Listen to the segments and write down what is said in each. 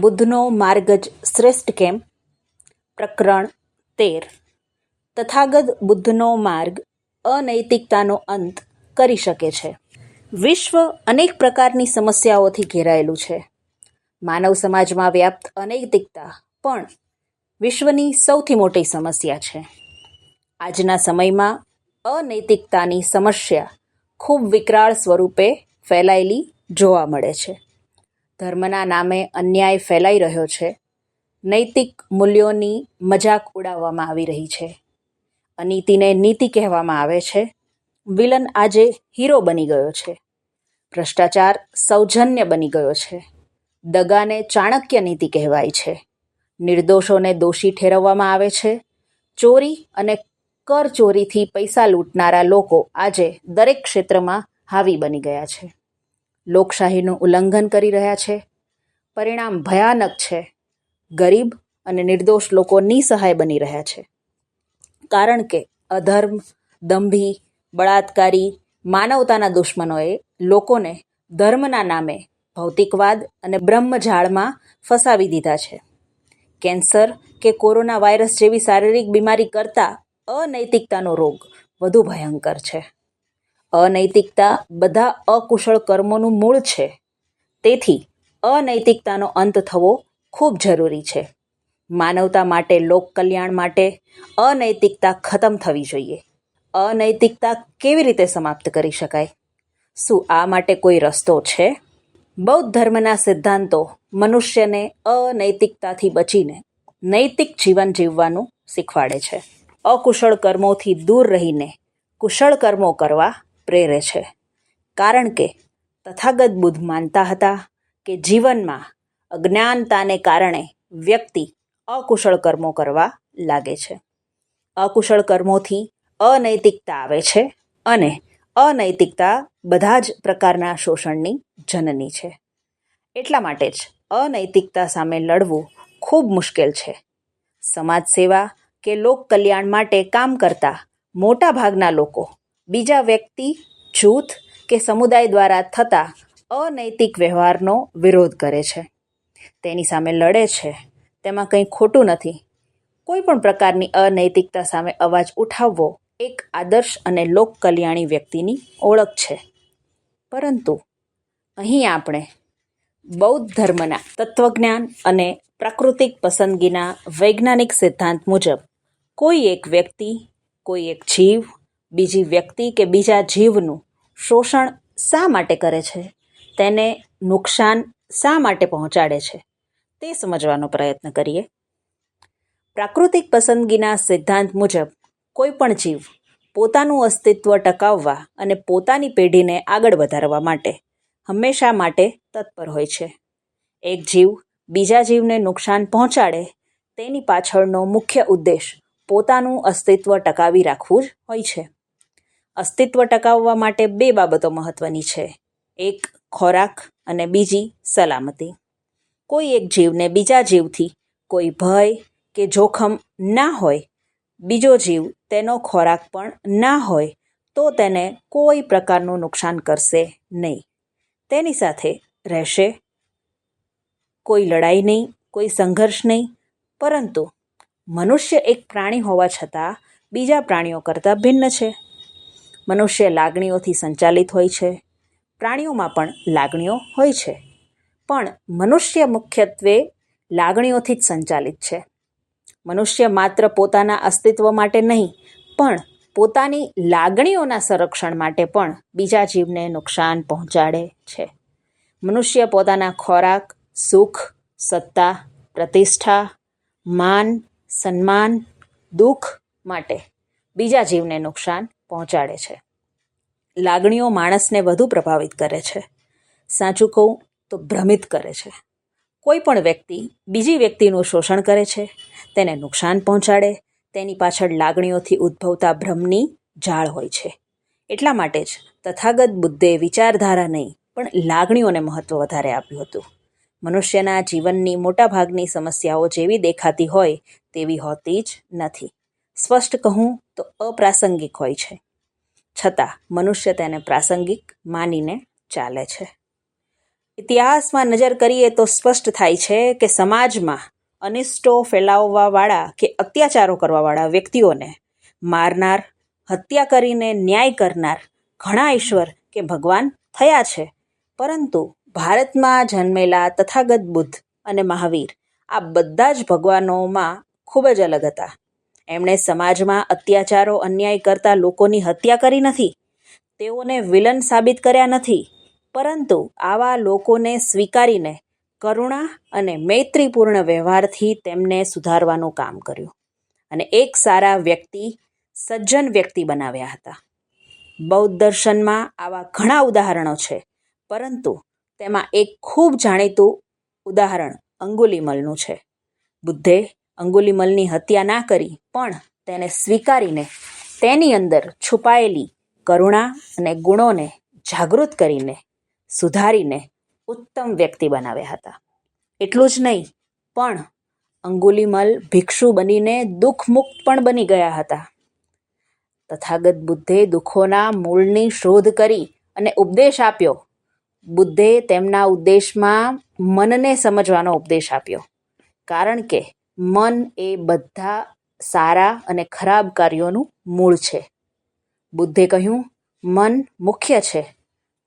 બુદ્ધનો માર્ગ જ શ્રેષ્ઠ કેમ? પ્રકરણ તેર. તથાગત બુદ્ધનો માર્ગ અનૈતિકતાનો અંત કરી શકે છે. વિશ્વ અનેક પ્રકારની સમસ્યાઓથી ઘેરાયેલું છે. માનવ સમાજમાં વ્યાપ્ત અનૈતિકતા પણ વિશ્વની સૌથી મોટી સમસ્યા છે. આજના સમયમાં અનૈતિકતાની સમસ્યા ખૂબ વિકરાળ સ્વરૂપે ફેલાયેલી જોવા મળે છે. ધર્મના નામે અન્યાય ફેલાઈ રહ્યો છે. નૈતિક મૂલ્યોની મજાક ઉડાવવામાં આવી રહી છે. અનીતિને નીતિ કહેવામાં આવે છે. વિલન આજે હીરો બની ગયો છે. ભ્રષ્ટાચાર સૌજન્ય બની ગયો છે. દગાને ચાણક્ય નીતિ કહેવાય છે. નિર્દોષોને દોષી ઠેરવવામાં આવે છે. ચોરી અને કર ચોરીથી પૈસા લૂંટનારા લોકો આજે દરેક ક્ષેત્રમાં હાવી બની ગયા છે. લોકશાહીનું ઉલ્લંઘન કરી રહ્યા છે. પરિણામ ભયાનક છે. ગરીબ અને નિર્દોષ લોકો નિસહાય બની રહ્યા છે. કારણ કે અધર્મ, દંભી, બળાત્કારી, માનવતાના દુશ્મનોએ લોકોને ધર્મના નામે ભૌતિકવાદ અને બ્રહ્મજાળમાં ફસાવી દીધા છે. કેન્સર કે કોરોના વાયરસ જેવી શારીરિક બીમારી કરતાં અનૈતિકતાનો રોગ વધુ ભયંકર છે. અનૈતિકતા બધા અકુશળ કર્મોનું મૂળ છે. તેથી અનૈતિકતાનો અંત થવો ખૂબ જરૂરી છે. માનવતા માટે લોક કલ્યાણ માટે અનૈતિકતા ખતમ થવી જોઈએ. અનૈતિકતા કેવી રીતે સમાપ્ત કરી શકાય? શું આ માટે કોઈ રસ્તો છે? બૌદ્ધ ધર્મના સિદ્ધાંતો મનુષ્યને અનૈતિકતાથી બચીને નૈતિક જીવન જીવવાનું શીખવાડે છે. અકુશળ કર્મોથી દૂર રહીને કુશળ કર્મો કરવા પ્રેરે છે. કારણ કે તથાગત બુદ્ધ માનતા હતા કે જીવનમાં અજ્ઞાનતાને કારણે વ્યક્તિ અકુશળ કર્મો કરવા લાગે છે. અકુશળ કર્મોથી અનૈતિકતા આવે છે અને અનૈતિકતા બધા જ પ્રકારના શોષણની જનની છે. એટલા માટે જ અનૈતિકતા સામે લડવું ખૂબ મુશ્કેલ છે. સમાજ સેવા કે લોક કલ્યાણ માટે કામ કરતા મોટા ભાગના લોકો બીજા વ્યક્તિ, જૂથ કે સમુદાય દ્વારા થતા અનૈતિક વ્યવહારનો વિરોધ કરે છે. તેની સામે લડે છે. તેમાં કંઈ ખોટું નથી. કોઈ પણ પ્રકારની અનૈતિકતા સામે અવાજ ઉઠાવવો એક આદર્શ અને લોક કલ્યાણી વ્યક્તિની ઓળખ છે. પરંતુ અહીં આપણે બૌદ્ધ ધર્મના તત્વજ્ઞાન અને પ્રાકૃતિક પસંદગીના વૈજ્ઞાનિક સિદ્ધાંત મુજબ કોઈ એક વ્યક્તિ, કોઈ એક જીવ બીજી વ્યક્તિ કે બીજા જીવનું શોષણ શા માટે કરે છે? તેને નુકસાન શા માટે પહોંચાડે છે? તે સમજવાનો પ્રયત્ન કરીએ. પ્રાકૃતિક પસંદગીના સિદ્ધાંત મુજબ, કોઈપણ જીવ પોતાનું અસ્તિત્વ ટકાવવા અને પોતાની પેઢીને આગળ વધારવા માટે હંમેશા માટે તત્પર હોય છે. એક જીવ બીજા જીવને નુકસાન પહોંચાડે તેની પાછળનો મુખ્ય ઉદ્દેશ પોતાનું અસ્તિત્વ ટકાવી રાખવું જ હોય છે. અસ્તિત્વ ટકાવવા માટે બે બાબતો મહત્ત્વની છે. એક, ખોરાક અને બીજી, સલામતી. કોઈ એક જીવને બીજા જીવથી કોઈ ભય કે જોખમ ના હોય, બીજો જીવ તેનો ખોરાક પણ ના હોય, તો તેને કોઈ પ્રકારનું નુકસાન કરશે નહીં. તેની સાથે રહેશે કોઈ લડાઈ નહીં, કોઈ સંઘર્ષ નહીં, પરંતુ મનુષ્ય એક પ્રાણી હોવા છતાં બીજા પ્રાણીઓ કરતાં ભિન્ન છે. મનુષ્ય લાગણીઓથી સંચાલિત હોય છે, પ્રાણીઓમાં પણ લાગણીઓ હોય છે. પણ મનુષ્ય મુખ્યત્વે લાગણીઓથી જ સંચાલિત છે. મનુષ્ય માત્ર પોતાના અસ્તિત્વ માટે નહીં, પણ પોતાની લાગણીઓના સંરક્ષણ માટે પણ બીજા જીવને નુકસાન પહોંચાડે છે. મનુષ્ય પોતાના ખોરાક, સુખ, સત્તા, પ્રતિષ્ઠા, માન, સન્માન, દુઃખ માટે બીજા જીવને નુકસાન પહોંચાડે છે. લાગણીઓ માણસને વધુ પ્રભાવિત કરે છે. સાચું કહું તો ભ્રમિત કરે છે. કોઈ પણ વ્યક્તિ બીજી વ્યક્તિનું શોષણ કરે છે, તેને નુકસાન પહોંચાડે, તેની પાછળ લાગણીઓથી ઉદ્ભવતા ભ્રમની જાળ હોય છે. એટલા માટે જ તથાગત બુદ્ધે વિચારધારા નહીં, પણ લાગણીઓને મહત્ત્વ વધારે આપ્યું હતું. મનુષ્યના જીવનની મોટાભાગની સમસ્યાઓ જેવી દેખાતી હોય તેવી હોતી જ નથી. સ્પષ્ટ કહું તો અપ્રાસંગિક હોય છે. છતાં મનુષ્ય તેને પ્રાસંગિક માનીને ચાલે છે. ઇતિહાસમાં નજર કરીએ તો સ્પષ્ટ થાય છે કે સમાજમાં અનિષ્ટો ફેલાવવાવાળા કે અત્યાચારો કરવાવાળા વ્યક્તિઓને મારનાર, હત્યા કરીને ન્યાય કરનાર ઘણા ઈશ્વર કે ભગવાન થયા છે. પરંતુ ભારતમાં જન્મેલા તથાગત બુદ્ધ અને મહાવીર આ બધા જ ભગવાનોમાં ખૂબ જ અલગ હતા. એમણે સમાજમાં અત્યાચારો, અન્યાય કરતા લોકોની હત્યા કરી નથી. તેઓને વિલન સાબિત કર્યા નથી. પરંતુ આવા લોકોને સ્વીકારીને કરુણા અને મૈત્રીપૂર્ણ વ્યવહારથી તેમને સુધારવાનું કામ કર્યું. અને એક સારા વ્યક્તિ સજ્જન વ્યક્તિ બનાવ્યા હતા. બૌદ્ધ દર્શનમાં આવા ઘણા ઉદાહરણો છે, પરંતુ તેમાં એક ખૂબ જાણીતું ઉદાહરણ અંગુલીમલનું છે. બુદ્ધે અંગુલીમલની હત્યા ના કરી, પણ તેને સ્વીકારીને તેની અંદર છુપાયેલી કરુણા અને ગુણોને જાગૃત કરીને સુધારીને ઉત્તમ વ્યક્તિ બનાવ્યા હતા. એટલું જ નહીં, પણ અંગુલીમલ ભિક્ષુ બનીને દુઃખમુક્ત પણ બની ગયા હતા. તથાગત બુદ્ધે દુઃખોના મૂળની શોધ કરી અને ઉપદેશ આપ્યો. બુદ્ધે તેમના ઉદ્દેશમાં મનને સમજવાનો ઉપદેશ આપ્યો. કારણ કે મન એ બધા સારા અને ખરાબ કાર્યોનું મૂળ છે. બુદ્ધે કહ્યું, મન મુખ્ય છે.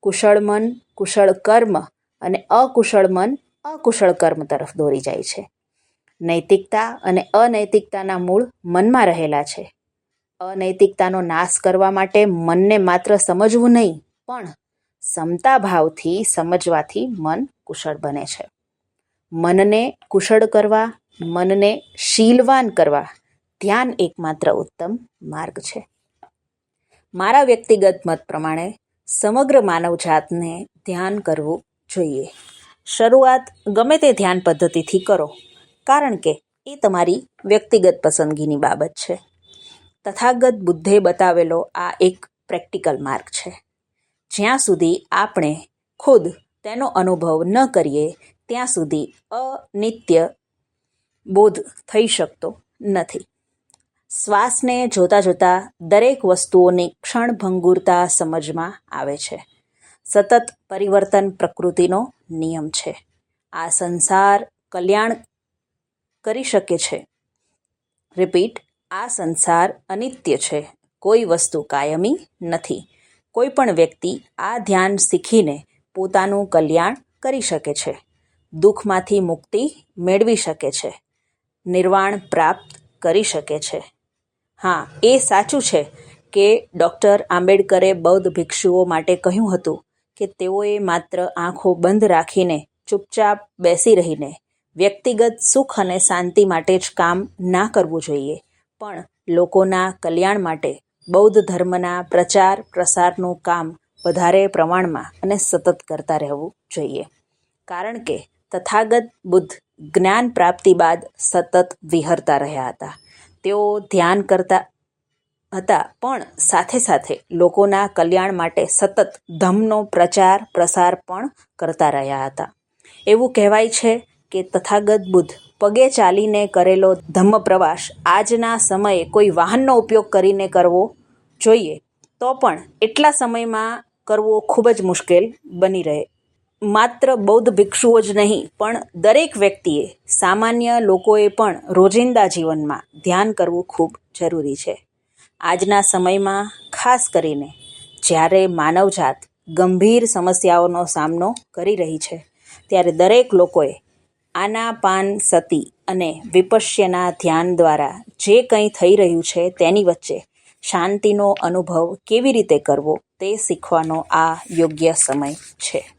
કુશળ મન, કુશળ કર્મ અને અકુશળ મન અકુશળ કર્મ તરફ દોરી જાય છે. નૈતિકતા અને અનૈતિકતાના મૂળ મનમાં રહેલા છે. અનૈતિકતાનો નાશ કરવા માટે મનને માત્ર સમજવું નહીં, પણ સમતા ભાવથી સમજવાથી મન કુશળ બને છે. મનને કુશળ કરવા મનને શીલવાન કરવા ધ્યાન એકમાત્ર ઉત્તમ માર્ગ છે. મારા વ્યક્તિગત મત પ્રમાણે સમગ્ર માનવજાતને ધ્યાન કરવું જોઈએ. શરૂઆત ગમે તે ધ્યાન પદ્ધતિથી કરો, કારણ કે એ તમારી વ્યક્તિગત પસંદગીની બાબત છે. તથાગત બુદ્ધે બતાવેલો આ એક પ્રેક્ટિકલ માર્ગ છે. જ્યાં સુધી આપણે ખુદ તેનો અનુભવ ન કરીએ, ત્યાં સુધી અનિત્ય બોધ થઈ શકતો નથી. શ્વાસને જોતાં જોતાં દરેક વસ્તુઓની ક્ષણભંગુરતા સમજમાં આવે છે. સતત પરિવર્તન પ્રકૃતિનો નિયમ છે. આ સંસાર કલ્યાણ કરી શકે છે. રિપીટ, આ સંસાર અનિત્ય છે. કોઈ વસ્તુ કાયમી નથી. કોઈ પણ વ્યક્તિ આ ધ્યાન શીખીને પોતાનું કલ્યાણ કરી શકે છે. દુઃખમાંથી મુક્તિ મેળવી શકે છે. નિર્વાણ પ્રાપ્ત કરી શકે છે. હા, એ સાચું છે કે ડૉક્ટર આંબેડકરે બૌદ્ધ ભિક્ષુઓ માટે કહ્યું હતું કે તેઓએ માત્ર આંખો બંધ રાખીને ચૂપચાપ બેસી રહીને વ્યક્તિગત સુખ અને શાંતિ માટે જ કામ ના કરવું જોઈએ. પણ લોકોના કલ્યાણ માટે બૌદ્ધ ધર્મના પ્રચાર પ્રસારનું કામ વધારે પ્રમાણમાં અને સતત કરતા રહેવું જોઈએ. કારણ કે તથાગત બુદ્ધ જ્ઞાન પ્રાપ્તિ બાદ સતત વિહરતા રહ્યા હતા. તેઓ ધ્યાન કરતા હતા, પણ સાથે સાથે લોકોના કલ્યાણ માટે સતત ધમનો પ્રચાર પ્રસાર પણ કરતા રહ્યા હતા. એવું કહેવાય છે કે તથાગત બુદ્ધ પગે ચાલીને કરેલો ધમ્મ પ્રવાસ આજના સમયે કોઈ વાહનનો ઉપયોગ કરીને કરવો જોઈએ તો પણ એટલા સમયમાં કરવો ખૂબ જ મુશ્કેલ બની રહે માત્ર બૌદ્ધ ભિક્ષુઓ જ નહીં, પણ દરેક વ્યક્તિએ, સામાન્ય લોકોએ પણ રોજિંદા જીવનમાં ધ્યાન કરવું ખૂબ જરૂરી છે. આજના સમયમાં, ખાસ કરીને, જ્યારે માનવજાત ગંભીર સમસ્યાઓનો સામનો કરી રહી છે, ત્યારે દરેક લોકોએ આના પાન સતી અને વિપશ્યના ધ્યાન દ્વારા જે કંઈ થઈ રહ્યું છે તેની વચ્ચે શાંતિનો અનુભવ કેવી રીતે કરવો તે શીખવાનો આ યોગ્ય સમય છે.